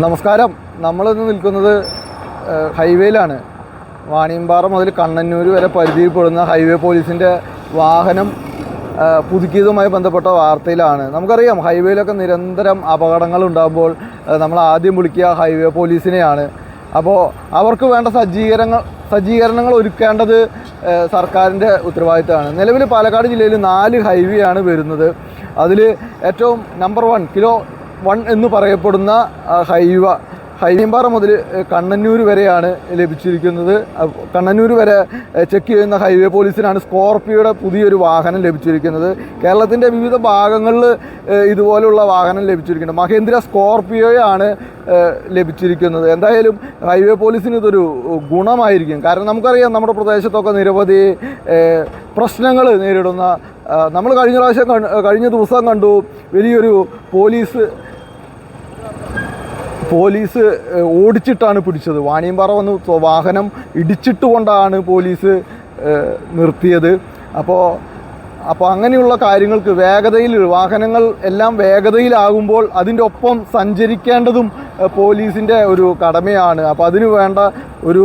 നമസ്കാരം. നമ്മളിന്ന് നിൽക്കുന്നത് ഹൈവേയിലാണ്. വാണിയമ്പാറ മുതൽ കണ്ണന്നൂർ വരെ പരിധിയിൽപ്പെടുന്ന ഹൈവേ പോലീസിന്റെ വാഹനം പുതുക്കിയതുമായി ബന്ധപ്പെട്ട വാർത്തയിലാണ്. നമുക്കറിയാം ഹൈവേയിലൊക്കെ നിരന്തരം അപകടങ്ങൾ ഉണ്ടാകുമ്പോൾ നമ്മൾ ആദ്യം വിളിക്കുക ഹൈവേ പോലീസിനെയാണ്. അപ്പോൾ അവർക്ക് വേണ്ട സജ്ജീകരണങ്ങൾ സജ്ജീകരണങ്ങൾ ഒരുക്കേണ്ടത് സർക്കാരിന്റെ ഉത്തരവാദിത്തമാണ്. നിലവിൽ പാലക്കാട് ജില്ലയിൽ നാല് ഹൈവേ ആണ് വരുന്നത്. അതിൽ ഏറ്റവും നമ്പർ വൺ കിലോ വൺ എന്ന് പറയപ്പെടുന്ന ഹൈവ ഹൈവമ്പാറ മുതൽ കണ്ണന്നൂർ വരെയാണ് ലഭിച്ചിരിക്കുന്നത്. കണ്ണന്നൂർ വരെ ചെക്ക് ചെയ്യുന്ന ഹൈവേ പോലീസിനാണ് സ്കോർപ്പിയോയുടെ പുതിയൊരു വാഹനം ലഭിച്ചിരിക്കുന്നത്. കേരളത്തിന്റെ വിവിധ ഭാഗങ്ങളിൽ ഇതുപോലുള്ള വാഹനം ലഭിച്ചിരിക്കുന്നത് മഹേന്ദ്ര സ്കോർപ്പിയോയാണ് ലഭിച്ചിരിക്കുന്നത്. എന്തായാലും ഹൈവേ പോലീസിന് ഇതൊരു ഗുണമായിരിക്കും. കാരണം നമുക്കറിയാം നമ്മുടെ പ്രദേശത്തൊക്കെ നിരവധി പ്രശ്നങ്ങൾ നേരിടുന്ന നമ്മൾ കഴിഞ്ഞ പ്രാവശ്യം കഴിഞ്ഞ ദിവസം കണ്ടു വലിയൊരു പോലീസ് പോലീസ് ഓടിച്ചിട്ടാണ് പിടിച്ചത്. വാണിയമ്പാറ വന്ന് വാഹനം ഇടിച്ചിട്ട് കൊണ്ടാണ് പോലീസ് നിർത്തിയത്. അപ്പോൾ അപ്പോൾ അങ്ങനെയുള്ള കാര്യങ്ങൾക്ക് വേഗതയിൽ വാഹനങ്ങൾ എല്ലാം വേഗതയിലാകുമ്പോൾ അതിന്റെ ഒപ്പം സഞ്ചരിക്കേണ്ടതും പോലീസിന്റെ ഒരു കടമയാണ്. അപ്പോൾ അതിനു വേണ്ട ഒരു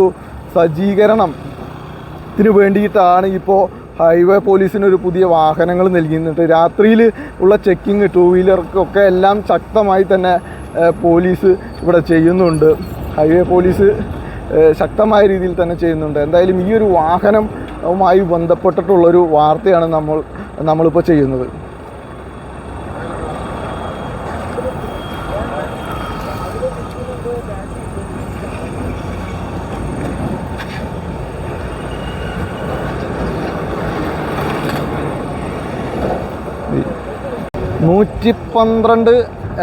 സജ്ജീകരണം ത്തിന് വേണ്ടിയിട്ടാണ് ഇപ്പോൾ ഹൈവേ പോലീസിന് ഒരു പുതിയ വാഹനങ്ങൾ നൽകിയിട്ടുണ്ട് രാത്രിയിൽ ഉള്ള ചെക്കിങ് ടൂ വീലർക്കൊക്കെ എല്ലാം ശക്തമായി തന്നെ പോലീസ് ഇവിടെ ചെയ്യുന്നുണ്ട്. ഹൈവേ പോലീസ് ശക്തമായ രീതിയിൽ തന്നെ ചെയ്യുന്നുണ്ട്. എന്തായാലും ഈ ഒരു വാഹനവുമായി ബന്ധപ്പെട്ടിട്ടുള്ളൊരു വാർത്തയാണ് നമ്മൾ നമ്മളിപ്പോൾ ചെയ്യുന്നത്. നൂറ്റി പന്ത്രണ്ട്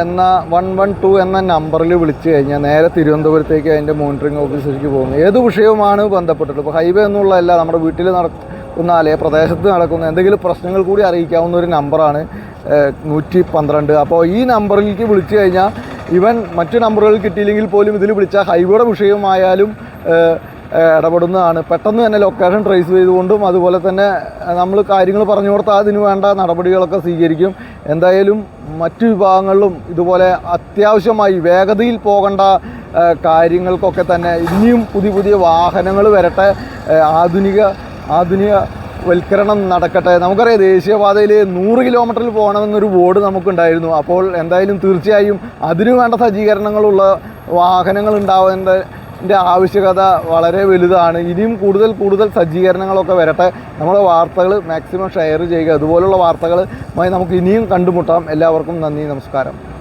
എന്ന വൺ വൺ ടു എന്ന നമ്പറിൽ വിളിച്ചു കഴിഞ്ഞാൽ നേരെ തിരുവനന്തപുരത്തേക്ക് അതിന്റെ മോണിറ്ററിംഗ് ഓഫീസിലേക്ക് പോകുന്നു ഏത് വിഷയവുമാണ് ബന്ധപ്പെട്ടിട്ടുള്ളത് ഇപ്പോൾ ഹൈവേ എന്നുള്ളതല്ല നമ്മുടെ വീട്ടിൽ നടക്കുന്ന അല്ലെങ്കിൽ പ്രദേശത്ത് നടക്കുന്ന എന്തെങ്കിലും പ്രശ്നങ്ങൾ കൂടി അറിയിക്കാവുന്ന ഒരു നമ്പറാണ് നൂറ്റി പന്ത്രണ്ട്. അപ്പോൾ ഈ നമ്പറിലേക്ക് വിളിച്ചു കഴിഞ്ഞാൽ ഇവൻ മറ്റു നമ്പറുകൾ കിട്ടിയില്ലെങ്കിൽ പോലും ഇതിൽ വിളിച്ചാൽ ഹൈവേയുടെ വിഷയമായാലും ഇടപെടുന്നതാണ്. പെട്ടെന്ന് തന്നെ ലൊക്കേഷൻ ട്രേസ് ചെയ്തുകൊണ്ടും അതുപോലെ തന്നെ നമ്മൾ കാര്യങ്ങൾ പറഞ്ഞു കൊടുത്താൽ അതിന് വേണ്ട നടപടികളൊക്കെ സ്വീകരിക്കും. എന്തായാലും മറ്റു വിഭാഗങ്ങളിലും ഇതുപോലെ അത്യാവശ്യമായി വേഗതയിൽ പോകേണ്ട കാര്യങ്ങൾക്കൊക്കെ തന്നെ ഇനിയും പുതിയ പുതിയ വാഹനങ്ങൾ വരട്ടെ. ആധുനിക ആധുനിക വൽക്കരണം നടക്കട്ടെ. നമുക്കറിയാം ദേശീയപാതയിൽ നൂറ് കിലോമീറ്ററിൽ പോകണമെന്നൊരു ബോർഡ് നമുക്കുണ്ടായിരുന്നു. അപ്പോൾ എന്തായാലും തീർച്ചയായും അതിനു വേണ്ട സജ്ജീകരണങ്ങളുള്ള വാഹനങ്ങൾ ഉണ്ടാവേണ്ടതിന്റെ ആവശ്യകത വളരെ വലുതാണ്. ഇനിയും കൂടുതൽ കൂടുതൽ സജ്ജീകരണങ്ങളൊക്കെ വരട്ടെ. നമ്മുടെ വാർത്തകൾ മാക്സിമം ഷെയർ ചെയ്യുക. അതുപോലുള്ള വാർത്തകളുമായി നമുക്ക് ഇനിയും കണ്ടുമുട്ടാം. എല്ലാവർക്കും നന്ദി നമസ്കാരം.